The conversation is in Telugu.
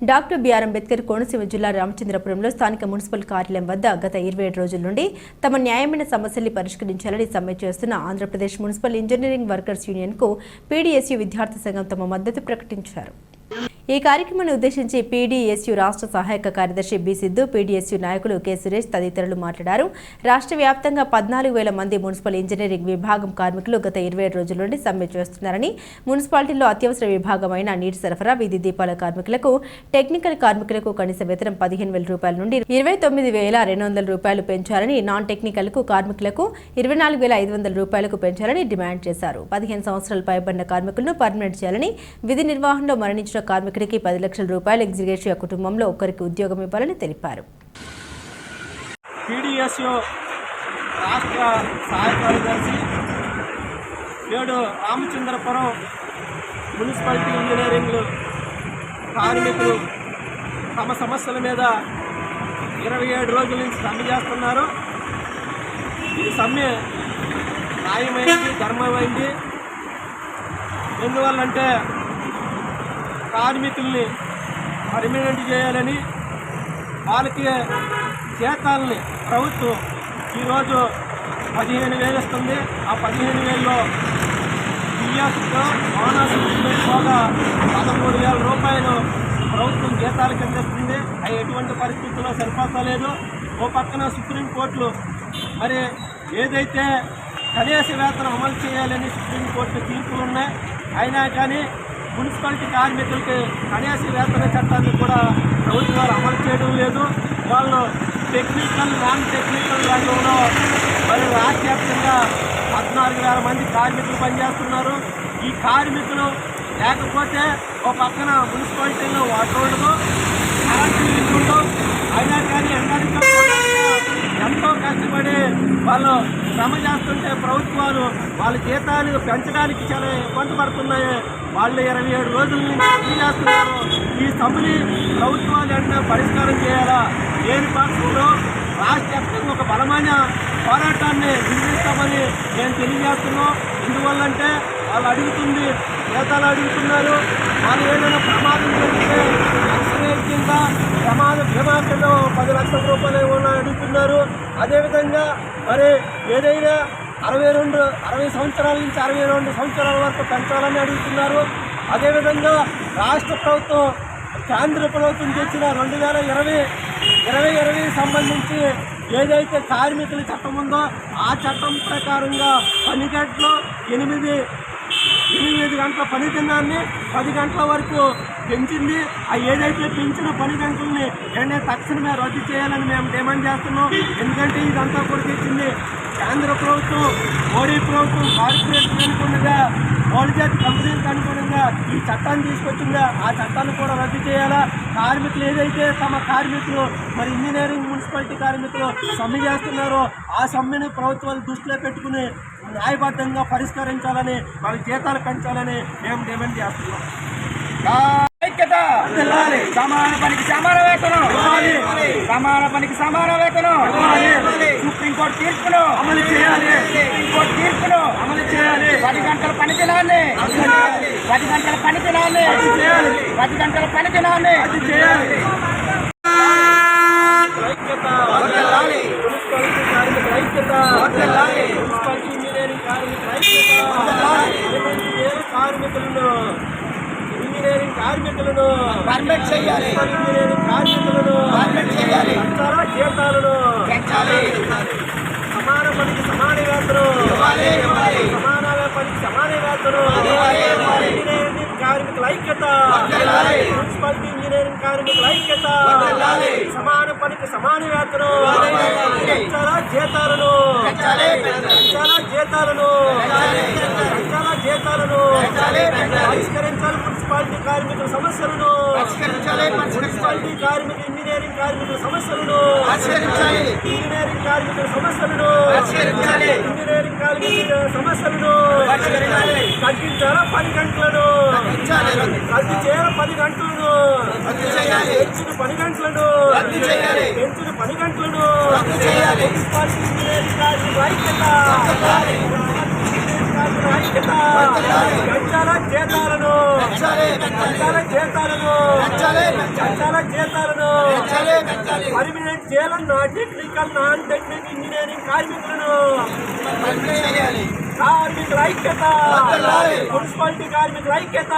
డాక్టర్ బిఆర్ అంబేద్కర్ కోనసీమ జిల్లా రామచంద్రపురంలో స్థానిక మున్సిపల్ కార్యాలయం వద్ద గత ఇరవై ఏడు రోజుల నుండి తమ న్యాయమైన సమస్యల్ని పరిష్కరించాలని సమ్మె చేస్తున్న ఆంధ్రప్రదేశ్ మున్సిపల్ ఇంజనీరింగ్ వర్కర్స్ యూనియన్కు పీడీఎస్యూ విద్యార్థి సంఘం తమ మద్దతు ప్రకటించారు. ఈ కార్యక్రమాన్ని ఉద్దేశించి పీడీఎస్యూ రాష్ట్ర సహాయక కార్యదర్శి బి సిద్ధు పీడీఎస్యూ నాయకులు కె సురేష్ తదితరులు మాట్లాడారు. రాష్ట్ర వ్యాప్తంగా పద్నాలుగు వేల మంది మున్సిపల్ ఇంజనీరింగ్ విభాగం కార్మికులు గత ఇరవై రోజుల నుండి సమ్మె చేస్తున్నారని మున్సిపాలిటీలో అత్యవసర విభాగమైన నీటి సరఫరా వీధి దీపాల కార్మికులకు టెక్నికల్ కార్మికులకు కనీస వేతనం పదిహేను వేల రూపాయల నుండి ఇరవై తొమ్మిది వేల రెండు వందల రూపాయలు పెంచాలని నాన్ టెక్నికల్కు కార్మికులకు ఇరవై నాలుగు వేల ఐదు వందల రూపాయలకు పెంచాలని డిమాండ్ చేశారు. పదిహేను సంవత్సరాలు పైబడిన కార్మికులను పర్మనెంట్ చేయాలని విధి నిర్వహణలో మరణించిన కార్మికుడికి పది లక్షల రూపాయలు ఎగ్జిగేషియా కుటుంబంలో ఒకరికి ఉద్యోగం ఇవ్వాలని తెలిపారు. పీడిఎస్యు రాష్ట్ర సహాయ కార్యదర్శి నేడు రామచంద్రపురం మున్సిపాలిటీ ఇంజనీరింగ్ కార్మికులు తమ సమస్యల మీద ఇరవై ఏడు రోజుల నుంచి సమ్మె చేస్తున్నారు. ఈ సమ్మె న్యాయమైంది ధర్మమైంది. ఎందువల్లంటే కార్మికుల్ని పర్మినెంట్ చేయాలని వాళ్ళకి జీతాలని ప్రభుత్వం ఈరోజు పదిహేను వేలు ఇస్తుంది. ఆ పదిహేను వేలలో బియ్యాసుతో బోనస్ పోగా పదమూడు వేల రూపాయలు ప్రభుత్వం జీతాల కింద ఇస్తుంది అవి ఎటువంటి పరిస్థితుల్లో సరిపోతలేదు. ఓ పక్కన సుప్రీంకోర్టులు మరి ఏదైతే కనీస వేతనం అమలు చేయాలని సుప్రీంకోర్టు తీర్పులు ఉన్నాయి అయినా కానీ మున్సిపాలిటీ కార్మికులకి కనీస వేతన చట్టాన్ని కూడా ప్రభుత్వాలు అమలు చేయడం లేదు. వాళ్ళు టెక్నికల్ నాన్ టెక్నికల్ రంగంలో మరి రాష్ట్రవ్యాప్తంగా పద్నాలుగు వేల మంది కార్మికులు పనిచేస్తున్నారు. ఈ కార్మికులు లేకపోతే ఒక పక్కన మున్సిపాలిటీలో వాటర్ ఉండదు. కరెంటు ఉండదు. ఉండవు అయినా కానీ ఎండనక ఎంతో కష్టపడి వాళ్ళు శ్రమ చేస్తుంటే ప్రభుత్వాలు వాళ్ళ జీతాలు పెంచడానికి చాలా ఇబ్బంది పడుతున్నాయి. వాళ్ళు ఇరవై ఏడు రోజుల నుంచి సమ్మె చేస్తున్నారు. ఈ సమ్మెని ప్రభుత్వాలు అంటే పరిష్కారం చేయాలా? లేని పక్షంలో రాష్ట్ర వ్యాప్తంగా ఒక బలమైన పోరాటాన్ని నిర్మిస్తామని నేను తెలియజేస్తున్నాం. ఎందువల్లంటే వాళ్ళు అడుగుతుంది జీతాలు అడుగుతున్నారు. వాళ్ళు ఏదైనా ప్రమాదం జరిగితే యాక్సిడెంట్ కింద ప్రమాద బీమా కింద పది లక్షల రూపాయలు ఏమైనా అడుగుతున్నారు. అదేవిధంగా మరి ఏదైనా అరవై రెండు అరవై సంవత్సరాల నుంచి అరవై రెండు సంవత్సరాల వరకు పెంచాలని అడుగుతున్నారు. అదేవిధంగా రాష్ట్ర ప్రభుత్వం కేంద్ర ప్రభుత్వం తెచ్చిన రెండు వేల ఇరవై ఇరవై ఇరవై సంబంధించి ఏదైతే కార్మికుల చట్టం ఉందో ఆ చట్టం ప్రకారంగా పనిగట్లు ఎనిమిది ఎనిమిది గంటల పని దినాన్ని పది గంటల వరకు పెంచింది. ఆ ఏదైతే పెంచిన పని గంటల్ని వెంటనే తక్షణమే రద్దు చేయాలని మేము డిమాండ్ చేస్తున్నాం. ఎందుకంటే ఇదంతా కూడా తెచ్చింది కేంద్ర ప్రభుత్వం మోడీ ప్రభుత్వం కార్పొరేషన్ అనుకున్నగా మౌలిజాతి కంపెనీలకు అనుగుణంగా ఈ చట్టాన్ని తీసుకొచ్చిందా? ఆ చట్టాన్ని కూడా రద్దు చేయాలా? కార్మికులు ఏదైతే తమ కార్మికులు మరి ఇంజనీరింగ్ మున్సిపాలిటీ కార్మికులు సమ్మె చేస్తున్నారో ఆ సమ్మెని ప్రభుత్వాలు దృష్టిలో పెట్టుకుని న్యాయబద్ధంగా పరిష్కరించాలని వాళ్ళ జీతాలు పెంచాలని మేము డిమాండ్ చేస్తున్నాం. ఐక్యత! సమాన పనికి సమాన వేతనం! సమాన పనికి సమాన వేతనం! సుప్రీంకోర్టు తీర్పును అమలు చేయాలి. సుప్రీంకోర్టు తీర్పును అమలు చేయాలి. పది గంటల పని దినాన్ని పది గంటల పని చేయాలి. పది గంటల పని దినాన్ని అది చేయాలి. ఐక్యత. మున్సిపాలిటీ కార్మికుల ఐక్యత మున్సిపాలిటీ ఇంజనీరింగ్ కార్మికుల ఐక్యత ఎనిమిది వేల కార్మికులను. ఇంజనీరింగ్ కార్మికులను. పర్మిట్ చేయాలి. ఇంజనీరింగ్ కార్మికులను. పర్మిట్ చేయాలి. జీతాలను. పెంచాలి. ఇంజనీరింగ్ కార్మికుల ఐక్యత. సమాన పనికి సమాన వేతనం. పెంచాలా జీతాలను పెంచాలి, జీతాలను పెంచాలి, జీతాలను. పరిష్కరించాలి మున్సిపాలిటీ కార్మికుల సమస్యలను. మున్సిపాలిటీ కార్మిక ఇంజనీరింగ్ కార్మికుల సమస్యలను. ఇంజనీరింగ్ కార్మికుల సమస్యలను. ఇంజనీరింగ్ కార్మికుల సమస్యలను. తగ్గించాలా పది గంటలను రద్దు. చేయాలి పది గంటలను. పెంచిన పని గంటలను. రద్దు చేయాలి. పెంచిన పని గంటలను. పెంచాల జీతాలను. పెంచాల జీతాలను. పెంచాల జీతాలను. పర్మినెంట్ చేయాలన్న టెక్నికల్ నాన్ టెక్నికల్ ఇంజనీరింగ్ కార్మికులను. కార్మికుల ఐక్యత. మున్సిపాలిటీ కార్మికుల ఐక్యత.